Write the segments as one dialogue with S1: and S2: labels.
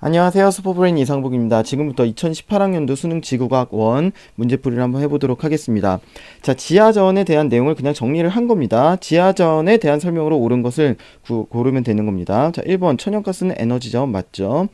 S1: 안녕하세요. 슈퍼브레인 이상복입니다. 지금부터 2018학년도 수능 지구과학 원 문제풀이를 한번 해보도록 하겠습니다. 자, 지하전에 대한 내용을 그냥 정리를 한 겁니다. 지하전에 대한 설명으로 옳은 것을 구- 고르면 되는 겁니다. 자, 1번 천연가스는 에너지 자원 맞죠?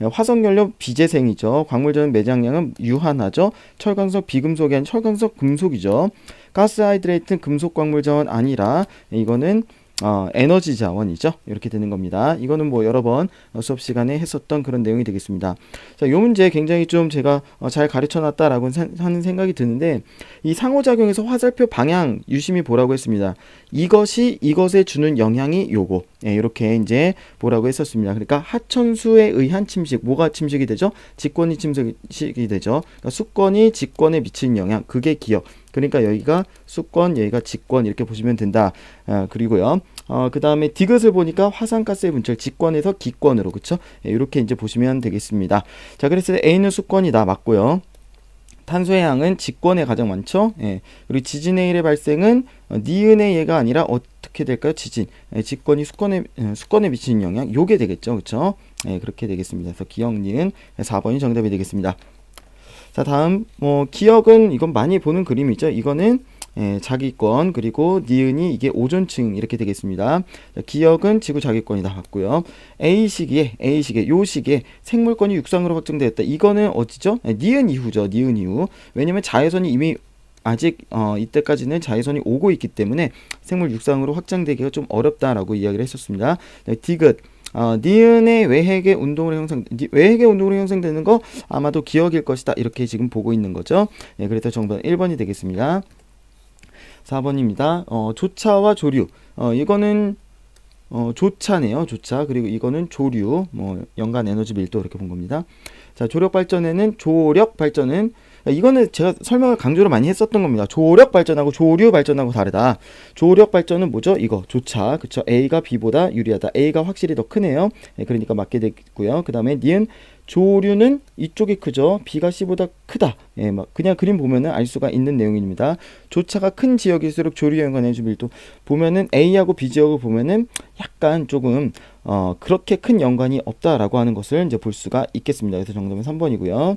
S1: 네, 화석연료 비재생이죠. 광물전 매장량은 유한하죠. 철광석 비금속이 아닌 철광석 금속이죠. 가스하이드레이트는 금속 광물 자원 아니라 이거는 어, 에너지 자원이죠. 이렇게 되는 겁니다. 이거는 뭐 여러 번 어, 수업 시간에 했었던 그런 내용이 되겠습니다. 자, 요 문제 굉장히 좀 제가 어, 잘 가르쳐 놨다라고 사- 하는 생각이 드는데 이 상호작용에서 화살표 방향 유심히 보라고 했습니다. 이것이 이것에 주는 영향이 요거. 예, 이렇게 이제 보라고 했었습니다. 그러니까 하천수에 의한 침식, 뭐가 침식이 되죠? 직권이 침식이 되죠. 그러니까 수권이 직권에 미치는 영향, 그게 기억. 그러니까 여기가 수권, 여기가 직권 이렇게 보시면 된다. 아, 그리고요. 어, 그 다음에 디귿을 보니까 화산가스의 분출 직권에서 기권으로 그쵸? 예, 이렇게 이제 보시면 되겠습니다. 자, 그래서 A는 수권이다 맞고요. 탄소의 양은 직권에 가장 많죠. 예. 그리고 지진의 일의 발생은 어, 니은의 예가 아니라 어떻게 될까요? 지진. 예, 직권이 수권에 예, 수권에 미치는 영향. 요게 되겠죠. 그렇죠? 예, 그렇게 되겠습니다. 그래서 기억 니은 4번이 정답이 되겠습니다. 자, 다음 뭐 기억은 이건 많이 보는 그림이죠. 이거는 예, 자기권 그리고 니은이 이게 오존층 이렇게 되겠습니다. 자, 기억은 지구 자기권이다 맞고요. A 시기에 A 시기에 요 시기에 생물권이 육상으로 확정되었다. 이거는 어디죠? 예, 니은 이후죠. 니은 이후. 왜냐면 자외선이 이미 아직 어, 이때까지는 자외선이 오고 있기 때문에 생물 육상으로 확장되기가 좀 어렵다라고 이야기를 했었습니다. 네, 디귿 어, 니은의 외핵의 운동으로 형성, 니- 외핵의 운동으로 형성되는 거 아마도 기억일 것이다. 이렇게 지금 보고 있는 거죠. 네, 그래서 정답은 1번이 되겠습니다. 4번입니다. 어, 조차와 조류. 어, 이거는 어, 조차네요. 조차. 그리고 이거는 조류. 뭐 연간 에너지 밀도 이렇게 본 겁니다. 자, 조력 발전에는 조력 발전은 이거는 제가 설명을 강조를 많이 했었던 겁니다. 조력 발전하고 조류 발전하고 다르다. 조력 발전은 뭐죠? 이거 조차. 그쵸? A가 B보다 유리하다. A가 확실히 더 크네요. 예, 그러니까 맞게 되고요. 그 다음에 니은 조류는 이쪽이 크죠. B가 C보다 크다. 예, 막 그냥 그림 보면은 알 수가 있는 내용입니다. 조차가 큰 지역일수록 조류 연간 에너지 밀도 보면은 A하고 B 지역을 보면은 약간 조금 어, 그렇게 큰 연관이 없다라고 하는 것을 이제 볼 수가 있겠습니다. 그래서 정답은 3번이고요.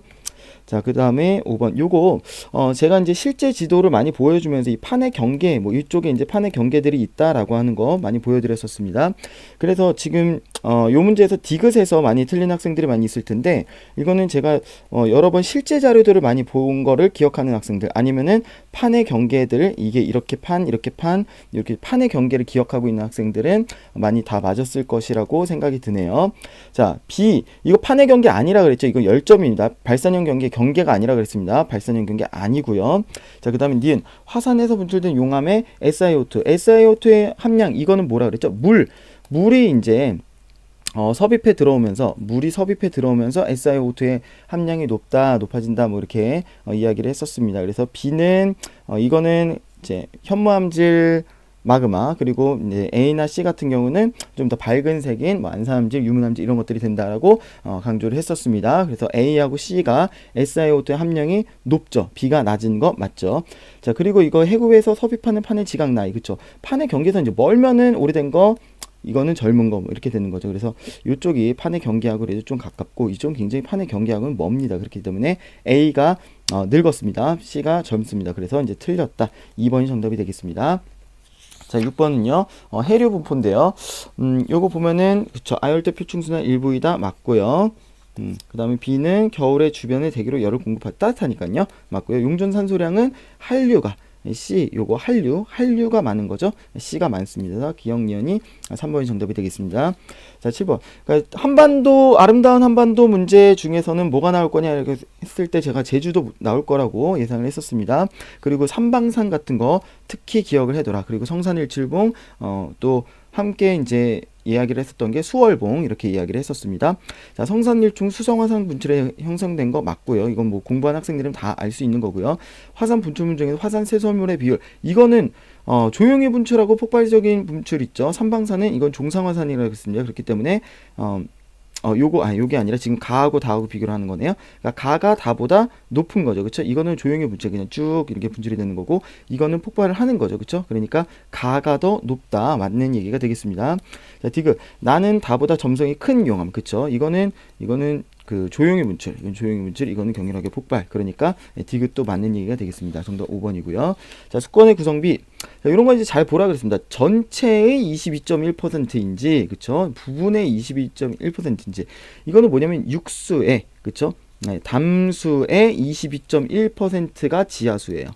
S1: 자, 그 다음에 5번. 요거, 어, 제가 이제 실제 지도를 많이 보여주면서 이 판의 경계, 뭐 이쪽에 이제 판의 경계들이 있다라고 하는 거 많이 보여드렸었습니다. 그래서 지금, 어, 요 문제에서 디귿에서 많이 틀린 학생들이 많이 있을 텐데, 이거는 제가, 어, 여러 번 실제 자료들을 많이 본 거를 기억하는 학생들, 아니면은 판의 경계들, 이게 이렇게 판, 이렇게 판, 이렇게 판의 경계를 기억하고 있는 학생들은 많이 다 맞았을 것이라고 생각이 드네요. 자, B. 이거 판의 경계 아니라 그랬죠. 이거 10점입니다. 발산형 경계 경계가 아니라 그랬습니다. 발산형 경계 아니고요. 자, 그다음에 니은 화산에서 분출된 용암의 SiO2. SiO2의 함량 이거는 뭐라 그랬죠? 물. 물이 이제 어, 섭입해 들어오면서 물이 섭입해 들어오면서 SiO2의 함량이 높다, 높아진다 뭐 이렇게 어, 이야기를 했었습니다. 그래서 B는 어, 이거는 이제 현무암질 마그마 그리고 이제 A나 C 같은 경우는 좀 더 밝은 색인 뭐 안산암질, 유문암질 이런 것들이 된다라고 어, 강조를 했었습니다. 그래서 A하고 C가 SiO2의 함량이 높죠. B가 낮은 거 맞죠? 자 그리고 이거 해구에서 섭입하는 판의 지각 나이 그쵸? 판의 경계선 이제 멀면은 오래된 거 이거는 젊은 거뭐 이렇게 되는 거죠. 그래서 이쪽이 판의 경계하고 그래도 좀 가깝고 이쪽 굉장히 판의 경계하고는 멉니다. 그렇기 때문에 A가 어, 늙었습니다. C가 젊습니다. 그래서 이제 틀렸다. 2번이 정답이 되겠습니다. 자, 6번은요, 어, 해류 분포인데요. 음, 요거 보면은, 그쵸, 아열대 표충수나 일부이다. 맞고요. 음, 그 다음에 B는 겨울에 주변에 대기로 열을 공급할 따뜻하니까요. 맞고요. 용존 산소량은 한류가, C, 요거 한류, 한류가 많은 거죠. C가 많습니다. 기억니은이 3번이 정답이 되겠습니다. 자, 7번. 그러니까 한반도, 아름다운 한반도 문제 중에서는 뭐가 나올 거냐, 이렇게 했을 때 제가 제주도 나올 거라고 예상을 했었습니다. 그리고 삼방산 같은 거 특히 기억을 해둬라. 그리고 성산일출봉, 어, 또 함께 이제 이야기를 했었던 게 수월봉 이렇게 이야기를 했었습니다. 자, 성산일충 수성화산 분출에 형성된 거 맞고요. 이건 뭐 공부한 학생들은 다 알 수 있는 거고요. 화산 분출물 중에서 화산 세소물의 비율 이거는 어, 조용히 분출하고 폭발적인 분출 있죠. 삼방산은 이건 종상화산이라고 했습니다. 그렇기 때문에 어, 어 요거 아 요게 아니라 지금 가하고 다하고 비교를 하는 거네요. 그러니까 가가 다보다 높은 거죠. 그렇죠? 이거는 조용히 분출 그냥 쭉 이렇게 분출이 되는 거고 이거는 폭발을 하는 거죠. 그렇죠? 그러니까 가가 더 높다. 맞는 얘기가 되겠습니다. 자, 디귿 나는 다보다 점성이 큰 용암. 그렇죠? 이거는 이거는 그 조용히 분출, 이건 조용히 분출, 이거는 격렬하게 폭발. 그러니까 예, 디귿도 맞는 얘기가 되겠습니다. 정답 5번이고요. 자, 수권의 구성비. 자, 이런 거 이제 잘 보라 그랬습니다. 전체의 22.1%인지, 그쵸? 부분의 22.1%인지. 이거는 뭐냐면 육수의, 그쵸? 네, 담수의 22.1%가 지하수예요.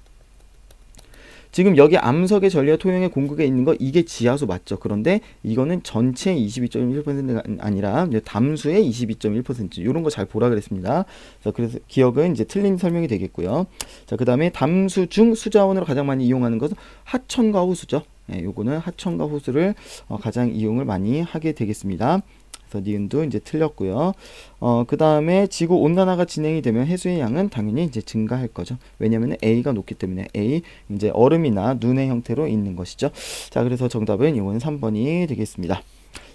S1: 지금 여기 암석의 전리와 토용의 공급에 있는 거 이게 지하수 맞죠? 그런데 이거는 전체 22.1%가 아니라 담수의 22.1% 이런 거 잘 보라 그랬습니다. 자, 그래서 기억은 이제 틀린 설명이 되겠고요. 자, 그다음에 담수 중 수자원으로 가장 많이 이용하는 것은 하천과 호수죠. 예, 요거는 하천과 호수를 어, 가장 이용을 많이 하게 되겠습니다. 그래서 니은도 이제 틀렸고요. 어, 그 다음에 지구 온난화가 진행이 되면 해수의 양은 당연히 이제 증가할 거죠. 왜냐면 A가 높기 때문에 A 이제 얼음이나 눈의 형태로 있는 것이죠. 자, 그래서 정답은 이거는 3번이 되겠습니다.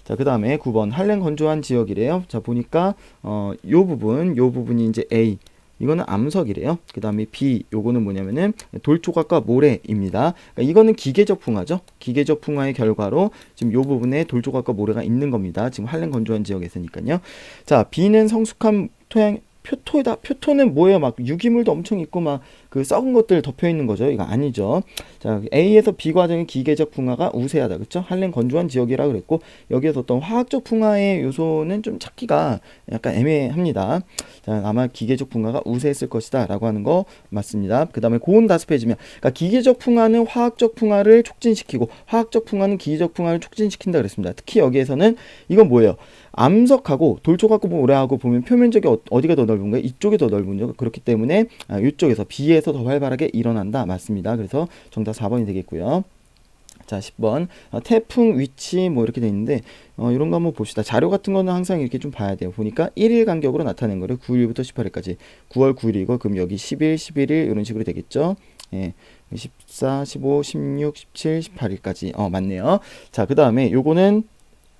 S1: 자, 그 다음에 9번 한랭 건조한 지역이래요. 자, 보니까 어, 요 부분, 요 부분이 이제 A 이거는 암석이래요. 그 다음에 B, 요거는 뭐냐면은 돌조각과 모래입니다. 그러니까 이거는 기계적 풍화죠. 기계적 풍화의 결과로 지금 요 부분에 돌조각과 모래가 있는 겁니다. 지금 한랭 건조한 지역에서니까요. 자, B는 성숙한 토양 표토다. 표토는 뭐예요? 막 유기물도 엄청 있고 막 그 썩은 것들 덮여 있는 거죠. 이거 아니죠. 자, A에서 B 과정의 기계적 풍화가 우세하다. 그렇죠? 한랭 건조한 지역이라 그랬고 여기에서 어떤 화학적 풍화의 요소는 좀 찾기가 약간 애매합니다. 자, 아마 기계적 풍화가 우세했을 것이다라고 하는 거 맞습니다. 그다음에 고온 다습해지면 그러니까 기계적 풍화는 화학적 풍화를 촉진시키고 화학적 풍화는 기계적 풍화를 촉진시킨다 그랬습니다. 특히 여기에서는 이건 뭐예요? 암석하고 돌조각고 모래하고 보면 표면적이 어- 어디가 더 넓은 거예요? 이쪽이 더 넓은 거죠. 그렇기 때문에 아, 이쪽에서 B에서 더 활발하게 일어난다. 맞습니다. 그래서 정답 4번이 되겠고요. 자, 10번. 어, 태풍 위치 뭐 이렇게 돼 있는데 어, 이런 거 한번 봅시다. 자료 같은 거는 항상 이렇게 좀 봐야 돼요. 보니까 1일 간격으로 나타낸 거를 9일부터 18일까지. 9월 9일이고 그럼 여기 10일, 11일 이런 식으로 되겠죠. 예. 14, 15, 16, 17, 18일까지. 어, 맞네요. 자, 그다음에 요거는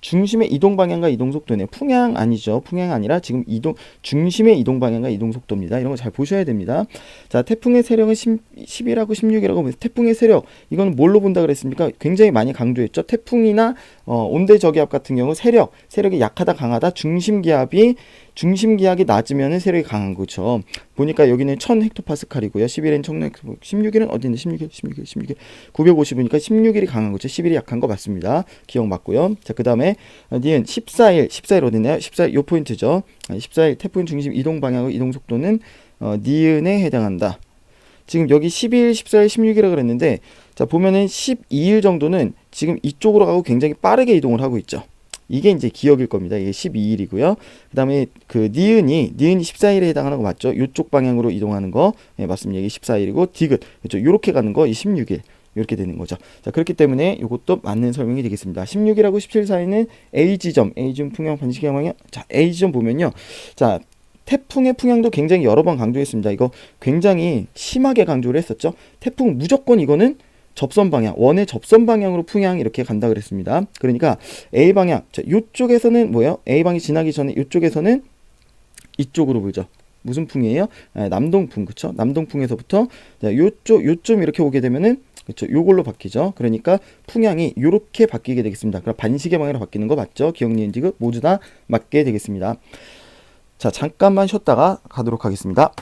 S1: 중심의 이동 방향과 이동 속도네요. 풍향 아니죠. 풍향 아니라 지금 이동 중심의 이동 방향과 이동 속도입니다. 이런 거 잘 보셔야 됩니다. 자, 태풍의 세력은 10, 10 이라고 16이라고 보면서 태풍의 세력 이거는 뭘로 본다 그랬습니까? 굉장히 많이 강조했죠. 태풍이나 어, 온대 저기압 같은 경우 세력, 세력이 약하다 강하다 중심 기압이 중심 기압이 낮으면 세력이 강한 거죠. 보니까 여기는 1000 헥토파스칼이고요. 11일은 1000 헥토 16일은 어디 있는 16일, 16일, 16일. 950이니까 16일이 강한 거죠. 10일이 약한 거 맞습니다. 기억 맞고요. 자, 그다음에 니은 14일, 14일 어디 있나요? 14일 요 포인트죠. 아, 14일 태풍 중심 이동 방향과 이동 속도는 어, 니은에 해당한다. 지금 여기 12일, 14일, 16일이라 그랬는데 자, 보면은 12일 정도는 지금 이쪽으로 가고 굉장히 빠르게 이동을 하고 있죠. 이게 이제 기억일 겁니다. 이게 12일이고요. 그다음에 그 니은이 니은이 14일에 해당하는 거 맞죠? 이쪽 방향으로 이동하는 거 예, 맞습니다. 이게 14일이고 디귿 그렇죠? 요렇게 가는 거 이 16일. 이렇게 되는 거죠. 자, 그렇기 때문에 이것도 맞는 설명이 되겠습니다. 16일하고 17 사이는 A 지점, A 지점 풍향 반시계 방향. 자, A 지점 보면요. 자, 태풍의 풍향도 굉장히 여러 번 강조했습니다. 이거 굉장히 심하게 강조를 했었죠. 태풍 무조건 이거는 접선 방향, 원의 접선 방향으로 풍향 이렇게 간다 그랬습니다. 그러니까 A 방향, 자, 요쪽에서는 뭐예요? A 방이 지나기 전에 요쪽에서는 이쪽으로 불죠. 무슨 풍이에요? 예, 남동풍, 그쵸? 남동풍에서부터 자, 요쪽, 요쯤 이렇게 오게 되면은 그쵸? 요걸로 바뀌죠. 그러니까 풍향이 요렇게 바뀌게 되겠습니다. 그럼 반시계 방향으로 바뀌는 거 맞죠? 기억, 니은, 지급 모두 다 맞게 되겠습니다. 자, 잠깐만 쉬었다가 가도록 하겠습니다.